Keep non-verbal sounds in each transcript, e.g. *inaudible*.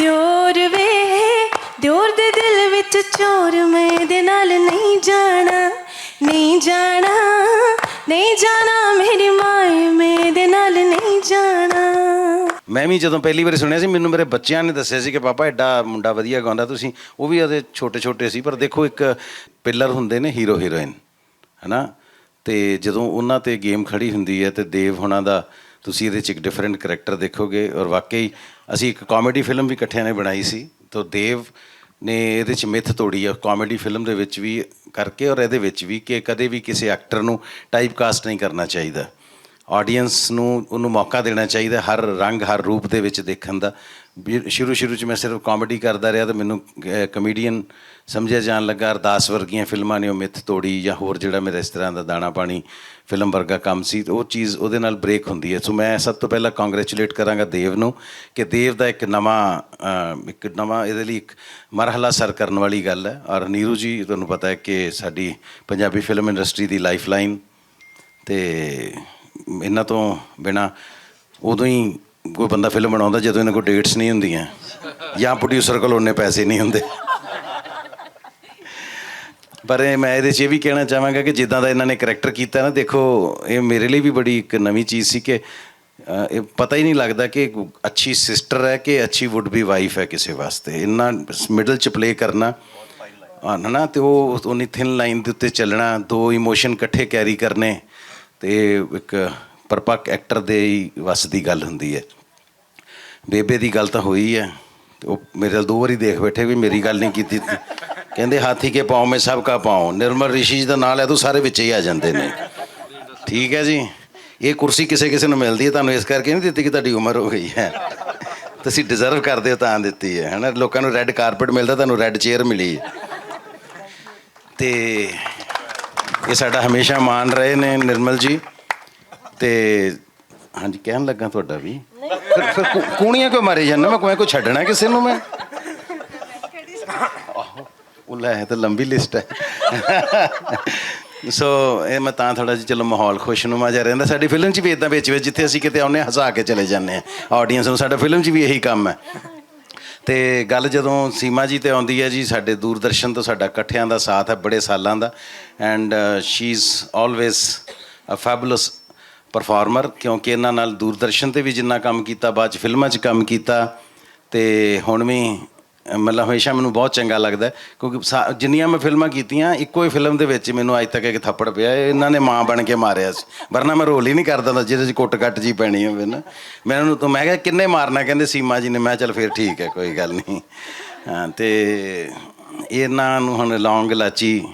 ਦਿਓਰ ਵੇ, ਦਿਓਰ ਦੇ ਦਿਲ ਵਿੱਚ ਚੋਰ ਮੈਂ ਇਹਦੇ ਨਾਲ ਨਹੀਂ ਜਾਣਾ ਨਹੀਂ ਜਾਣਾ ਨਹੀਂ ਜਾਣਾ ਮੇਰੀ ਮਾਏ ਮੈਂ ਇਹਦੇ ਨਾਲ ਨਹੀਂ ਜਾਣਾ। ਮੈਂ ਵੀ ਜਦੋਂ ਪਹਿਲੀ ਵਾਰੀ ਸੁਣਿਆ ਸੀ, ਮੈਨੂੰ ਮੇਰੇ ਬੱਚਿਆਂ ਨੇ ਦੱਸਿਆ ਸੀ ਕਿ ਪਾਪਾ ਐਡਾ ਮੁੰਡਾ ਵਧੀਆ ਗਾਉਂਦਾ ਤੁਸੀਂ, ਉਹ ਵੀ ਉਹਦੇ ਛੋਟੇ ਛੋਟੇ ਸੀ, ਪਰ ਦੇਖੋ ਇੱਕ ਪਿਲਰ ਹੁੰਦੇ ਨੇ ਹੀਰੋ, ਹੀਰੋਇਨ, ਹਨਾ? ਤੇ ਜਦੋਂ ਉਹਨਾਂ ਤੇ ਗੇਮ ਖੜੀ ਹੁੰਦੀ ਹੈ ਤੇ ਦੇਵ ਹੁਣਾਂ ਦਾ, ਤੁਸੀਂ ਇਹਦੇ ਚ ਇੱਕ ਡਿਫਰੈਂਟ ਕੈਰੈਕਟਰ ਦੇਖੋਗੇ ਔਰ ਵਾਕਈ ਅਸੀਂ ਇੱਕ ਕਾਮੇਡੀ ਫਿਲਮ ਵੀ ਇਕੱਠਿਆਂ ਨੇ ਬਣਾਈ ਸੀ, ਤਾਂ ਦੇਵ ਨੇ ਇਹਦੇ ਚ ਮਿੱਥ ਤੋੜੀ ਆ ਕਾਮੇਡੀ ਫਿਲਮ ਦੇ ਵਿੱਚ ਵੀ ਕਰਕੇ ਔਰ ਇਹਦੇ ਵਿੱਚ ਵੀ ਕਿ ਕਦੇ ਵੀ ਕਿਸੇ ਐਕਟਰ ਨੂੰ ਟਾਈਪ ਕਾਸਟ ਨਹੀਂ ਕਰਨਾ ਚਾਹੀਦਾ। ਆਡੀਅנס ਨੂੰ ਉਹਨੂੰ ਮੌਕਾ ਦੇਣਾ ਚਾਹੀਦਾ ਹਰ ਰੰਗ, ਹਰ ਰੂਪ ਦੇ ਵਿੱਚ ਦੇਖਣ ਦਾ। ਵੀ ਸ਼ੁਰੂ ਸ਼ੁਰੂ ਚ ਮੈਂ ਸਿਰਫ ਕਾਮੇਡੀ ਕਰਦਾ ਰਿਹਾ ਤਾਂ ਮੈਨੂੰ ਕਮੇਡੀਅਨ ਸਮਝਿਆ ਜਾਣ ਲੱਗਾ, ਅਰਦਾਸ ਵਰਗੀਆਂ ਫਿਲਮਾਂ ਨੇ ਉਹ ਮਿੱਥ ਤੋੜੀ ਜਾਂ ਹੋਰ ਜਿਹੜਾ ਮੇਰਾ ਇਸ ਤਰ੍ਹਾਂ ਦਾ ਦਾਣਾ ਪਾਣੀ ਫਿਲਮ ਵਰਗਾ ਕੰਮ ਸੀ ਉਹ ਚੀਜ਼ ਉਹਦੇ ਨਾਲ ਬ੍ਰੇਕ ਹੁੰਦੀ ਹੈ। ਸੋ ਮੈਂ ਸਭ ਤੋਂ ਪਹਿਲਾਂ ਕੰਗ੍ਰੈਚੁਲੇਟ ਕਰਾਂਗਾ ਦੇਵ ਨੂੰ ਕਿ ਦੇਵ ਦਾ ਇੱਕ ਨਵਾਂ ਇੱਕ ਨਵਾਂ ਇਹਦੇ ਲਈ ਇੱਕ ਮਰਹਲਾ ਸਰ ਕਰਨ ਵਾਲੀ ਗੱਲ ਹੈ। ਔਰ ਨੀਰੂ ਜੀ, ਤੁਹਾਨੂੰ ਪਤਾ ਹੈ ਕਿ ਸਾਡੀ ਪੰਜਾਬੀ ਫਿਲਮ ਇੰਡਸਟਰੀ ਦੀ ਲਾਈਫਲਾਈਨ ਤੇ ਇਹਨਾਂ ਤੋਂ ਬਿਨਾ ਉਦੋਂ ਹੀ ਕੋਈ ਬੰਦਾ ਫਿਲਮ ਬਣਾਉਂਦਾ ਜਦੋਂ ਇਹਨਾਂ ਕੋਲ ਡੇਟਸ ਨਹੀਂ ਹੁੰਦੀਆਂ। ਜਾਂ ਪ੍ਰੋਡਿਊਸਰ ਕੋਲ ਉਹਨੇ ਪੈਸੇ ਨਹੀਂ ਹੁੰਦੇ। ਪਰ ਮੈਂ ਇਹਦੇ 'ਚ ਇਹ ਵੀ ਕਹਿਣਾ ਚਾਹਾਂਗਾ ਕਿ ਜਿੱਦਾਂ ਦਾ ਇਹਨਾਂ ਨੇ ਕਰੈਕਟਰ ਕੀਤਾ ਨਾ, ਦੇਖੋ, ਇਹ ਮੇਰੇ ਲਈ ਵੀ ਬੜੀ ਇੱਕ ਨਵੀਂ ਚੀਜ਼ ਸੀ ਕਿ ਇਹ ਪਤਾ ਹੀ ਨਹੀਂ ਲੱਗਦਾ ਕਿ ਅੱਛੀ ਸਿਸਟਰ ਹੈ ਕਿ ਅੱਛੀ ਵੁੱਡ ਬੀ ਵਾਈਫ ਹੈ ਕਿਸੇ ਵਾਸਤੇ। ਇੰਨਾ ਮਿਡਲ 'ਚ ਪਲੇ ਕਰਨਾ ਹਾਂ ਨਾ ਤੇ ਉਹ ਉਹਨੀ ਥਿਨ ਲਾਈਨ ਦੇ ਉੱਤੇ ਚੱਲਣਾ, ਦੋ ਇਮੋਸ਼ਨ ਇਕੱਠੇ ਕੈਰੀ ਕਰਨੇ ਤੇ ਇੱਕ ਪਰਪੱਕ ਐਕਟਰ ਦੇ ਹੀ ਵੱਸ ਦੀ ਗੱਲ ਹੁੰਦੀ ਹੈ। ਬੇਬੇ ਦੀ ਗੱਲ ਤਾਂ ਹੋਈ ਹੈ। ਤੇ ਉਹ ਮੇਰੇ ਨਾਲ ਦੋ ਵਾਰੀ ਦੇਖ ਬੈਠੇ ਵੀ ਮੇਰੀ ਗੱਲ ਨਹੀਂ ਕੀਤੀ ਕਹਿੰਦੇ, ਹਾਥੀ ਕੇ ਪਾਉ ਮੈਂ ਸਭ ਕਾ ਪਾਉ। ਨਿਰਮਲ ਰਿਸ਼ੀ ਜੀ ਦਾ ਨਾਂ ਲੈ ਤੂੰ ਸਾਰੇ ਵਿੱਚ ਹੀ ਆ ਜਾਂਦੇ ਨੇ। ਠੀਕ ਹੈ ਜੀ? ਇਹ ਕੁਰਸੀ ਕਿਸੇ ਕਿਸੇ ਨੂੰ ਮਿਲਦੀ ਹੈ। ਤੁਹਾਨੂੰ ਇਸ ਕਰਕੇ ਨਹੀਂ ਦਿੱਤੀ ਕਿ ਤੁਹਾਡੀ ਉਮਰ ਹੋ ਗਈ ਹੈ। ਤੁਸੀਂ ਡਿਜ਼ਰਵ ਕਰਦੇ ਹੋ, ਤਾਂ ਦਿੱਤੀ ਹੈ। ਹਨਾ? ਲੋਕਾਂ ਨੂੰ ਰੈੱਡ ਕਾਰਪਟ ਮਿਲਦਾ, ਤੁਹਾਨੂੰ ਰੈੱਡ ਚੇਅਰ ਮਿਲੀ ਹੈ। ਤੇ ਇਹ ਸਾਡਾ ਹਮੇਸ਼ਾ ਮਾਣ ਰਹੇ ਨੇ ਨਿਰਮਲ ਜੀ। ਤੇ ਹਾਂਜੀ ਕਹਿਣ ਲੱਗਾ ਤੁਹਾਡਾ ਵੀ। ਕੂਣੀਆਂ ਕਿਉਂ ਮਾਰੇ ਜਾਂਦਾ ਮੈਂ ਕੋਈ ਕੋਈ ਛੱਡਣਾ ਕਿਸੇ ਨੂੰ ਮੈਂ? ਉਹ ਲੈ ਇਹ ਤਾਂ ਲੰਬੀ ਲਿਸਟ ਹੈ। ਸੋ ਇਹ ਮੈਂ ਤਾਂ ਥੋੜਾ ਜਿਹਾ ਚਲੋ ਮਾਹੌਲ ਖੁਸ਼ਨੁਮਾ ਜਿਹਾ ਰਹਿੰਦਾ। ਸਾਡੀ ਫਿਲਮ 'ਚ ਵੀ ਇਦਾਂ ਵਿੱਚ ਵਿੱਚ ਜਿੱਥੇ ਅਸੀਂ ਕਿਤੇ ਆਉਂਦੇ ਹਾਂ, ਹਸਾ ਕੇ ਚਲੇ ਜਾਂਦੇ ਆ ਆਡੀਅנס ਨੂੰ ਸਾਡਾ ਫਿਲਮ 'ਚ ਵੀ ਇਹੀ ਕੰਮ ਹੈ। ਤੇ ਗੱਲ ਜਦੋਂ ਸੀਮਾ ਜੀ ਤੇ ਆਉਂਦੀ ਹੈ ਜੀ, ਸਾਡੇ ਦੂਰਦਰਸ਼ਨ ਤੋਂ ਸਾਡਾ ਇਕੱਠਿਆਂ ਦਾ ਸਾਥ ਹੈ, ਬੜੇ ਸਾਲਾਂ ਦਾ। And she is always a fabulous performer ਕਿਉਂਕਿ ਇਹਨਾਂ ਨਾਲ ਦੂਰਦਰਸ਼ਨ ਤੇ ਵੀ ਜਿੰਨਾ ਕੰਮ ਕੀਤਾ, ਬਾਅਦ ਚ ਫਿਲਮਾਂ 'ਚ ਕੰਮ ਕੀਤਾ ਤੇ ਹੁਣ ਵੀ ਮਤਲਬ ਹਮੇਸ਼ਾ ਮੈਨੂੰ ਬਹੁਤ ਚੰਗਾ ਲੱਗਦਾ ਕਿਉਂਕਿ ਸਾ- ਜਿੰਨੀਆਂ ਮੈਂ ਫਿਲਮਾਂ ਕੀਤੀਆਂ, ਇੱਕੋ ਹੀ ਫਿਲਮ ਦੇ ਵਿੱਚ ਮੈਨੂੰ ਅੱਜ ਤੱਕ ਇੱਕ ਥੱਪੜ ਪਿਆ ਇਹ ਇਹਨਾਂ ਨੇ ਮਾਂ ਬਣ ਕੇ ਮਾਰਿਆ ਸੀ। ਵਰਨਾ ਮੈਂ ਰੋਲ ਹੀ ਨਹੀਂ ਕਰਦਾ ਹੁੰਦਾ, ਜਿਹਦੇ 'ਚ ਕੁੱਟ ਕੱਟ ਜੀ ਪੈਣੀ ਹੋਵੇ ਨਾ। ਮੈਂ ਉਹਨੂੰ ਤਾਂ, ਮੈਂ ਕਿਹਾ, ਕਿੰਨੇ ਮਾਰਨਾ? ਕਹਿੰਦੇ, ਸੀਮਾ ਜੀ ਨੇ। ਮੈਂ ਕਿਹਾ, ਚੱਲ ਫਿਰ ਠੀਕ ਹੈ, ਕੋਈ ਗੱਲ ਨਹੀਂ। ਹਾਂ, ਤੇ ਇਹਨਾਂ ਨੂੰ ਹੁਣ ਲੌਂਗ ਲਾਚੀ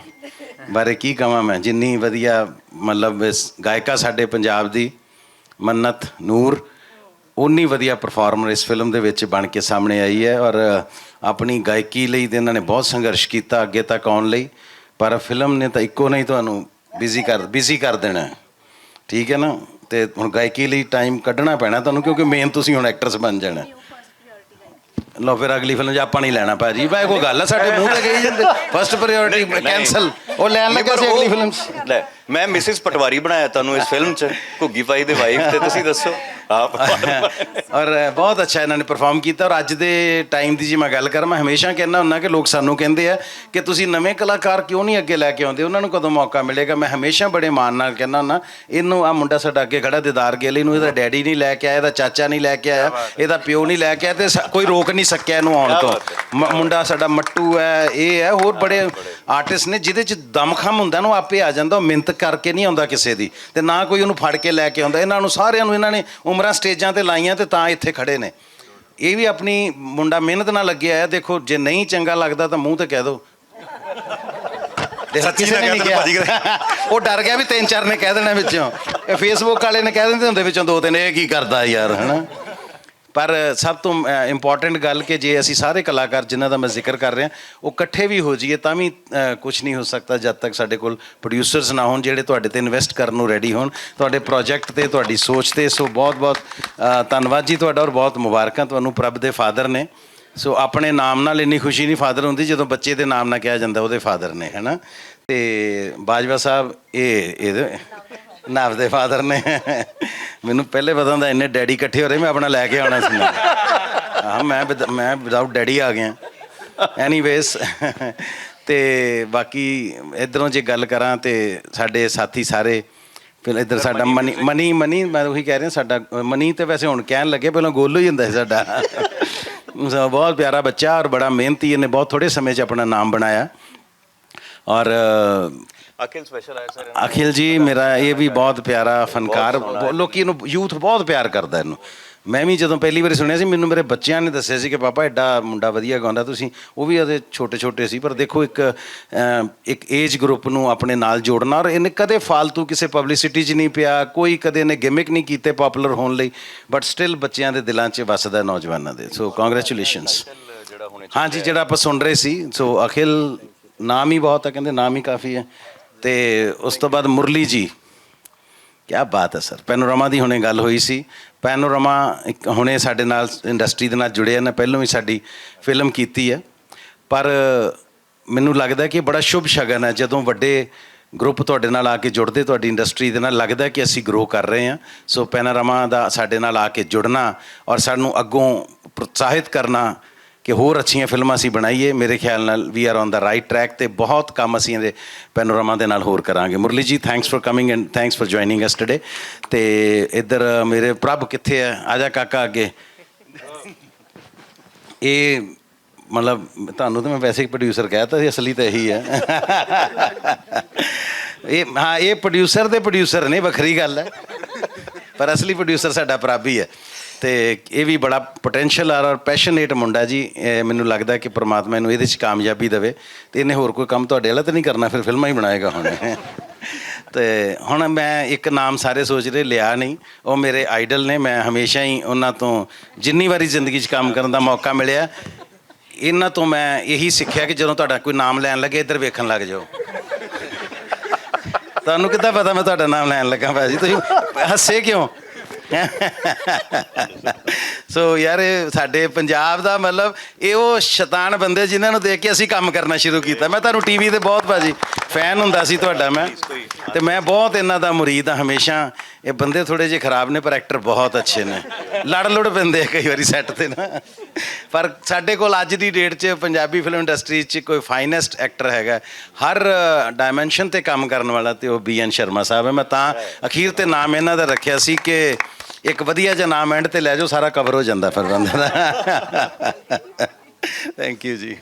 ਬਾਰੇ ਕੀ ਕਹਾਂ ਮੈਂ? ਜਿੰਨੀ ਵਧੀਆ ਮਤਲਬ ਇਸ ਗਾਇਕਾ ਸਾਡੇ ਪੰਜਾਬ ਦੀ, ਮੰਨਤ, ਨੂਰ ਉਨੀ ਵਧੀਆ ਪਰਫਾਰਮਰ ਇਸ ਫਿਲਮ ਦੇ ਵਿੱਚ ਬਣ ਕੇ ਸਾਹਮਣੇ ਆਈ ਹੈ ਔਰ ਆਪਣੀ ਗਾਇਕੀ ਲਈ ਤੇ ਇਹਨਾਂ ਨੇ ਬਹੁਤ ਸੰਘਰਸ਼ ਕੀਤਾ ਅੱਗੇ ਤੱਕ ਆਉਣ ਲਈ। ਪਰ ਫਿਲਮ ਨੇ ਤਾਂ ਇੱਕੋ ਨਹੀਂ ਤੁਹਾਨੂੰ ਬਿਜ਼ੀ ਕਰ ਬਿਜ਼ੀ ਕਰ ਦੇਣਾ। ਠੀਕ ਹੈ ਨਾ? ਤੇ ਹੁਣ ਗਾਇਕੀ ਲਈ ਟਾਈਮ ਕੱਢਣਾ ਪੈਣਾ ਤੁਹਾਨੂੰ ਕਿਉਂਕਿ ਮੇਨ ਤੁਸੀਂ ਹੁਣ ਐਕਟਰਸ ਬਣ ਜਾਣਾ ਲਓ ਫਿਰ ਅਗਲੀ ਫਿਲਮ 'ਚ ਆਪਾਂ ਨਹੀਂ ਲੈਣਾ ਭਾਜੀ ਭਾਈ ਕੋਈ ਗੱਲ ਆ ਸਾਡੇ ਮੂੰਹ ਤੇ ਕਹੀ ਜਾਂਦੇ। ਫਸਟ ਪ੍ਰਾਇੋਰਟੀ ਕੈਨਸਲ ਉਹ ਲੈਣ ਲੱਗਾ ਸੀ ਅਗਲੀ ਫਿਲਮ 'ਚ। ਲੈ ਮੈਂ ਮਿਸਿਸ ਪਟਵਾਰੀ ਬਣਾਇਆ ਤੁਹਾਨੂੰ ਇਸ ਫਿਲਮ 'ਚ ਘੁੱਗੀ ਪਾਈ ਦੇ ਵਾਈਫ ਤੇ ਤੁਸੀਂ ਦੱਸੋ। ਆਪ ਔਰ ਬਹੁਤ ਅੱਛਾ ਇਹਨਾਂ ਨੇ ਪਰਫਾਰਮ ਕੀਤਾ ਔਰ ਅੱਜ ਦੇ ਟਾਈਮ ਦੀ ਜੇ ਮੈਂ ਗੱਲ ਕਰਾਂ ਮੈਂ ਹਮੇਸ਼ਾ ਕਹਿੰਦਾ ਹੁੰਨਾ ਕਿ ਲੋਕ ਸਾਨੂੰ ਕਹਿੰਦੇ ਆ ਕਿ ਤੁਸੀਂ ਨਵੇਂ ਕਲਾਕਾਰ ਕਿਉਂ ਨਹੀਂ ਅੱਗੇ ਲੈ ਕੇ ਆਉਂਦੇ? ਉਹਨਾਂ ਨੂੰ ਕਦੋਂ ਮੌਕਾ ਮਿਲੇਗਾ? ਮੈਂ ਹਮੇਸ਼ਾ ਬੜੇ ਮਾਣ ਨਾਲ ਕਹਿੰਦਾ ਹੁੰਨਾ ਇਹਨੂੰ ਆ ਮੁੰਡਾ ਸਾਡਾ ਅੱਗੇ ਖੜਾ ਦਿਦਾਰ ਗੇਲ ਇਹਨੂੰ ਇਹਦਾ ਡੈਡੀ ਨਹੀਂ ਲੈ ਕੇ ਆਇਆ ਇਹਦਾ ਚਾਚਾ ਨਹੀਂ ਲੈ ਕੇ ਆਇਆ ਇਹਦਾ ਪਿਓ ਨਹੀਂ ਲੈ ਕੇ ਆਇਆ ਤੇ ਕੋਈ ਰੋਕ ਨਹੀਂ ਸਕਿਆ ਇਹਨੂੰ ਆਉਣ ਤੋਂ। ਮੁੰਡਾ ਸਾਡਾ ਮੱਟੂ ਹੈ ਇਹ ਹੈ ਹੋਰ ਬੜੇ ਆਰਟਿਸਟ ਨੇ ਜਿਹਦੇ ਚ ਦਮਖਮ ਹੁੰਦਾ ਨਾ ਉਹ ਆਪੇ ਆ ਜਾਂਦਾ ਮਿਹਨਤ ਕਰਕੇ ਨਹੀਂ ਆਉਂਦਾ ਕਿਸੇ ਦੀ ਤੇ ਨਾ ਕੋਈ ਉਹਨੂੰ ਫੜ ਕੇ ਲੈ ਕੇ ਆਉਂਦਾ। ਇਹਨਾਂ ਨੂੰ ਸਾਰਿਆਂ ਨੂੰ ਇਹਨਾਂ ਨੇ ਉਮਰਾਂ ਸਟੇਜਾਂ ਤੇ ਲਾਈਆਂ ਤੇ ਤਾਂ ਇੱਥੇ ਖੜੇ ਨੇ। ਇਹ ਵੀ ਆਪਣੀ ਮੁੰਡਾ ਮਿਹਨਤ ਨਾਲ ਲੱਗਿਆ ਹੈ ਦੇਖੋ ਜੇ ਨਹੀਂ ਚੰਗਾ ਲੱਗਦਾ ਤਾਂ ਮੂੰਹ ਤੇ ਕਹਿ ਦਿਓ ਦੇਖੋ ਸੱਚੀ ਨਾ ਨੇ ਨਹੀਂ ਕਹਿ। ਦੇਣ ਕਿਹਾ *laughs* ਉਹ ਡਰ ਗਿਆ ਵੀ ਤਿੰਨ ਚਾਰ ਨੇ ਕਹਿ ਦੇਣਾ ਵਿੱਚੋਂ। ਇਹ ਫੇਸਬੁੱਕ ਵਾਲੇ ਨੇ ਕਹਿ ਦਿੰਦੇ ਹੁੰਦੇ ਵਿੱਚੋਂ ਦੋ ਤਿੰਨ ਇਹ ਕੀ ਕਰਦਾ ਯਾਰ ਹਨਾ? ਪਰ ਸਭ ਤੋਂ ਇੰਪੋਰਟੈਂਟ ਗੱਲ ਕਿ ਜੇ ਅਸੀਂ ਸਾਰੇ ਕਲਾਕਾਰ ਜਿਨ੍ਹਾਂ ਦਾ ਮੈਂ ਜ਼ਿਕਰ ਕਰ ਰਿਹਾ, ਉਹ ਇਕੱਠੇ ਵੀ ਹੋ ਜਾਈਏ ਤਾਂ ਵੀ ਕੁਝ ਨਹੀਂ ਹੋ ਸਕਦਾ ਜਦ ਤੱਕ ਸਾਡੇ ਕੋਲ ਪ੍ਰੋਡਿਊਸਰਸ ਨਾ ਹੋਣ ਜਿਹੜੇ ਤੁਹਾਡੇ ਤੇ ਇਨਵੈਸਟ ਕਰਨ ਨੂੰ ਰੈਡੀ ਹੋਣ। ਤੁਹਾਡੇ ਪ੍ਰੋਜੈਕਟ ਤੇ, ਤੁਹਾਡੀ ਸੋਚ ਤੇ, ਸੋ ਬਹੁਤ ਬਹੁਤ ਧੰਨਵਾਦ ਜੀ ਤੁਹਾਡਾ ਔਰ ਬਹੁਤ ਮੁਬਾਰਕਾਂ ਤੁਹਾਨੂੰ ਪ੍ਰਭ ਦੇ ਫਾਦਰ ਨੇ। ਸੋ ਆਪਣੇ ਨਾਮ ਨਾਲ ਇੰਨੀ ਖੁਸ਼ੀ ਨਹੀਂ ਫਾਦਰ ਹੁੰਦੀ ਜਦੋਂ ਬੱਚੇ ਦੇ ਨਾਮ ਨਾਲ ਕਿਹਾ ਜਾਂਦਾ, ਉਹਦੇ ਫਾਦਰ ਨੇ, ਹੈਨਾ? ਤੇ ਬਾਜਵਾ ਸਾਹਿਬ, ਇਹ, ਇਹਦੇ ਨਵ ਦੇ ਫਾਦਰ ਨੇ। ਮੈਨੂੰ ਪਹਿਲੇ ਪਤਾ ਹੁੰਦਾ ਇੰਨੇ ਡੈਡੀ ਇਕੱਠੇ ਹੋ ਰਹੇ ਮੈਂ ਆਪਣਾ ਲੈ ਕੇ ਆਉਣਾ ਸੀ। ਨਾਲ। ਹਾਂ ਮੈਂ ਵਿਦ- ਮੈਂ ਵਿਦਆਊਟ ਡੈਡੀ ਆ ਗਿਆ। ਐਨੀਵੇਜ਼ ਤੇ ਬਾਕੀ ਇਧਰੋਂ ਜੇ ਗੱਲ ਕਰਾਂ ਤੇ ਸਾਡੇ ਸਾਥੀ ਸਾਰੇ ਪਹਿਲਾਂ ਇੱਧਰ ਸਾਡਾ ਮਨੀ ਮਨੀ ਮਨੀ ਮੈਂ ਉਹੀ ਕਹਿ ਰਿਹਾ ਸਾਡਾ ਮਨੀ ਤੇ ਵੈਸੇ ਹੁਣ ਕਹਿਣ ਲੱਗੇ ਪਹਿਲਾਂ ਗੋਲੂ ਹੀ ਹੁੰਦਾ ਸੀ ਸਾਡਾ। ਸੋ ਬਹੁਤ ਪਿਆਰਾ ਬੱਚਾ ਔਰ ਬੜਾ ਮਿਹਨਤੀ ਇਹਨੇ ਬਹੁਤ ਥੋੜੇ ਸਮੇਂ 'ਚ ਆਪਣਾ ਨਾਮ ਬਣਾਇਆ। ਔਰ ਅ, ਅਖਿਲ ਸਪੈਸ਼ਲ ਆਇਆ ਸਰ। ਅਖਿਲ ਜੀ ਮੇਰਾ ਇਹ ਵੀ ਬਹੁਤ ਪਿਆਰਾ ਫਨਕਾਰ ਲੋਕੀ ਇਹਨੂੰ ਯੂਥ ਬਹੁਤ ਪਿਆਰ ਕਰਦਾ ਇਹਨੂੰ। ਮੈਂ ਵੀ ਜਦੋਂ ਪਹਿਲੀ ਵਾਰੀ ਸੁਣਿਆ ਸੀ ਮੈਨੂੰ ਮੇਰੇ ਬੱਚਿਆਂ ਨੇ ਦੱਸਿਆ ਸੀ ਕਿ ਪਾਪਾ ਐਡਾ ਮੁੰਡਾ ਵਧੀਆ ਗਾਉਂਦਾ ਤੁਸੀਂ ਉਹ ਵੀ ਉਹਦੇ ਛੋਟੇ ਛੋਟੇ ਸੀ ਪਰ ਦੇਖੋ ਇੱਕ ਇੱਕ ਏਜ ਗਰੁੱਪ ਨੂੰ ਆਪਣੇ ਨਾਲ ਜੋੜਨਾ ਔਰ ਇਹਨੇ ਕਦੇ ਫालतू ਕਿਸੇ ਪਬਲਿਸਿਟੀ 'ਚ ਨਹੀਂ ਪਿਆ ਕੋਈ ਕਦੇ ਨੇ ਗਿਮਿਕ ਨਹੀਂ ਕੀਤੇ ਪਪੂਲਰ ਹੋਣ ਲਈ ਬਟ ਸਟਿਲ ਬੱਚਿਆਂ ਦੇ ਦਿਲਾਂ 'ਚ ਵੱਸਦਾ ਨੌਜਵਾਨਾਂ ਦੇ। ਸੋ ਕੰਗ੍ਰੈਚੁਲੇਸ਼ਨਸ ਜਿਹੜਾ ਹੁਣੇ ਹਾਂਜੀ ਜਿਹੜਾ ਆਪਾਂ ਸੁਣ ਰਹੇ ਸੀ ਸੋ ਅਖਿਲ ਨਾਮ ਹੀ ਬਹੁਤ ਹੈ ਕਹਿੰਦੇ ਨਾਮ ਹੀ ਕਾਫੀ ਹੈ ਤੇ ਉਸ ਤੋਂ ਬਾਅਦ ਮੁਰਲੀ ਜੀ ਕੀ ਬਾਤ ਹੈ ਸਰ। ਪੈਨੋਰਾਮਾ ਦੀ ਹੁਣੇ ਗੱਲ ਹੋਈ ਸੀ। ਪੈਨੋਰਾਮਾ ਇੱਕ ਹੁਣੇ ਸਾਡੇ ਨਾਲ ਇੰਡਸਟਰੀ ਦੇ ਨਾਲ ਜੁੜਿਆ ਨਾ ਪਹਿਲਾਂ ਵੀ ਸਾਡੀ ਫਿਲਮ ਕੀਤੀ ਹੈ ਪਰ ਮੈਨੂੰ ਲੱਗਦਾ ਕਿ ਬੜਾ ਸ਼ੁਭ ਸ਼ਗਨ ਹੈ ਜਦੋਂ ਵੱਡੇ ਗਰੁੱਪ ਤੁਹਾਡੇ ਨਾਲ ਆ ਕੇ ਜੁੜਦੇ, ਤੁਹਾਡੀ ਇੰਡਸਟਰੀ ਦੇ ਨਾਲ ਲੱਗਦਾ ਕਿ ਅਸੀਂ ਗਰੋ ਕਰ ਰਹੇ ਹਾਂ ਸੋ ਪੈਨੋਰਾਮਾ ਦਾ ਸਾਡੇ ਨਾਲ ਆ ਕੇ ਜੁੜਨਾ ਔਰ ਸਾਨੂੰ ਅੱਗੋਂ ਪ੍ਰੋਤਸਾਹਿਤ ਕਰਨਾ ਕਿ ਹੋਰ ਅੱਛੀਆਂ ਫਿਲਮਾਂ ਅਸੀਂ ਬਣਾਈਏ, ਮੇਰੇ ਖਿਆਲ ਨਾਲ we are on the right track ਤੇ ਬਹੁਤ ਕੰਮ ਅਸੀਂ ਇਹਦੇ ਪੈਨੋਰਾਮਾ ਦੇ ਨਾਲ ਹੋਰ ਕਰਾਂਗੇ। Murli ji thanks for coming and thanks for joining us today ਤੇ ਇੱਧਰ ਮੇਰੇ ਪ੍ਰਭ ਕਿੱਥੇ ਹੈ ਆਜਾ ਕਾਕਾ ਅੱਗੇ। ਇਹ ਮਤਲਬ ਤੁਹਾਨੂੰ ਤਾਂ ਮੈਂ ਵੈਸੇ ਹੀ ਪ੍ਰੋਡਿਊਸਰ ਕਹਿਤਾ ਸੀ, ਅਸਲੀ ਤਾਂ ਇਹੀ ਹੈ ਇਹ, ਹਾਂ, ਇਹ ਪ੍ਰੋਡਿਊਸਰ ਦੇ ਪ੍ਰੋਡਿਊਸਰ ਨੇ, ਵੱਖਰੀ ਗੱਲ ਹੈ। ਪਰ ਅਸਲੀ ਪ੍ਰੋਡਿਊਸਰ ਸਾਡਾ ਪ੍ਰਭ ਹੀ ਹੈ। ਤੇ ਇਹ ਵੀ ਬੜਾ ਪੋਟੈਂਸ਼ੀਅਲ ਆ ਔਰ ਪੈਸ਼ਨੇਟ ਮੁੰਡਾ ਜੀ। ਮੈਨੂੰ ਲੱਗਦਾ ਕਿ ਪ੍ਰਮਾਤਮਾ ਇਹਨੂੰ ਇਹਦੇ 'ਚ ਕਾਮਯਾਬੀ ਦੇਵੇ। ਤੇ ਇਹਨੇ ਹੋਰ ਕੋਈ ਕੰਮ ਤੁਹਾਡੇ ਵਾਲਾ ਤਾਂ ਨਹੀਂ ਕਰਨਾ, ਫਿਰ ਫਿਲਮਾਂ ਹੀ ਬਣਾਏਗਾ ਹੁਣ। ਤੇ ਹੁਣ ਮੈਂ ਇੱਕ ਨਾਮ ਸਾਰੇ ਸੋਚ ਰਹੇ, ਲਿਆ ਨਹੀਂ। ਉਹ ਮੇਰੇ ਆਈਡਲ ਨੇ, ਮੈਂ ਹਮੇਸ਼ਾ ਹੀ ਉਹਨਾਂ ਤੋਂ ਜਿੰਨੀ ਵਾਰੀ ਜ਼ਿੰਦਗੀ 'ਚ ਕੰਮ ਕਰਨ ਦਾ ਮੌਕਾ ਮਿਲਿਆ, ਇਹਨਾਂ ਤੋਂ ਮੈਂ ਇਹੀ ਸਿੱਖਿਆ ਕਿ ਜਦੋਂ ਤੁਹਾਡਾ ਕੋਈ ਨਾਮ ਲੈਣ ਲੱਗੇ, ਇੱਧਰ ਵੇਖਣ ਲੱਗ ਜਾਓ। ਤੁਹਾਨੂੰ ਕਿੱਦਾਂ ਪਤਾ ਮੈਂ ਤੁਹਾਡਾ ਨਾਮ ਲੈਣ ਲੱਗਾ, ਭਾਜੀ? ਤੁਸੀਂ ਹੱਸੇ ਕਿਉਂ? ਸੋ ਯਾਰ, ਇਹ ਸਾਡੇ ਪੰਜਾਬ ਦਾ ਮਤਲਬ ਇਹ ਉਹ ਸ਼ੈਤਾਨ ਬੰਦੇ ਜਿਨ੍ਹਾਂ ਨੂੰ ਦੇਖ ਕੇ ਅਸੀਂ ਕੰਮ ਕਰਨਾ ਸ਼ੁਰੂ ਕੀਤਾ। ਮੈਂ ਤੁਹਾਨੂੰ ਟੀਵੀ ਤੇ ਬਹੁਤ ਭਾਜੀ ਫੈਨ ਹੁੰਦਾ ਸੀ ਤੁਹਾਡਾ, ਮੈਂ। ਤੇ ਮੈਂ ਬਹੁਤ ਇਹਨਾਂ ਦਾ ਮੁਰੀਦ ਹਾਂ ਹਮੇਸ਼ਾ। ਇਹ ਬੰਦੇ ਥੋੜੇ ਜਿਹੇ ਖਰਾਬ ਨੇ, ਪਰ ਐਕਟਰ ਬਹੁਤ ਅੱਛੇ ਨੇ। ਲੜ ਲੁੜ ਪੈਂਦੇ ਆ ਕਈ ਵਾਰੀ ਸੈੱਟ ਤੇ ਨਾ। ਪਰ ਸਾਡੇ ਕੋਲ ਅੱਜ ਦੀ ਡੇਟ 'ਚ ਪੰਜਾਬੀ ਫਿਲਮ ਇੰਡਸਟਰੀ 'ਚ ਕੋਈ ਫਾਈਨੈਸਟ ਐਕਟਰ ਹੈਗਾ। ਹਰ ਡਾਇਮੈਂਸ਼ਨ ਤੇ ਕੰਮ ਕਰਨ ਵਾਲਾ ਤੇ ਉਹ ਬੀਐਨ ਸ਼ਰਮਾ ਸਾਹਿਬ ਹੈ। ਮੈਂ ਤਾਂ ਅਖੀਰ ਤੇ ਨਾਮ ਇਹਨਾਂ ਦਾ ਰੱਖਿਆ ਸੀ ਕਿ ਇੱਕ ਵਧੀਆ ਜਿਹਾ ਨਾਮ ਐਂਡ ਤੇ ਲੈ ਜਾਓ, ਸਾਰਾ ਕਵਰ ਹੋ ਜਾਂਦਾ ਫਿਰ ਬੰਦੇ ਦਾ। ਥੈਂਕ ਯੂ ਜੀ।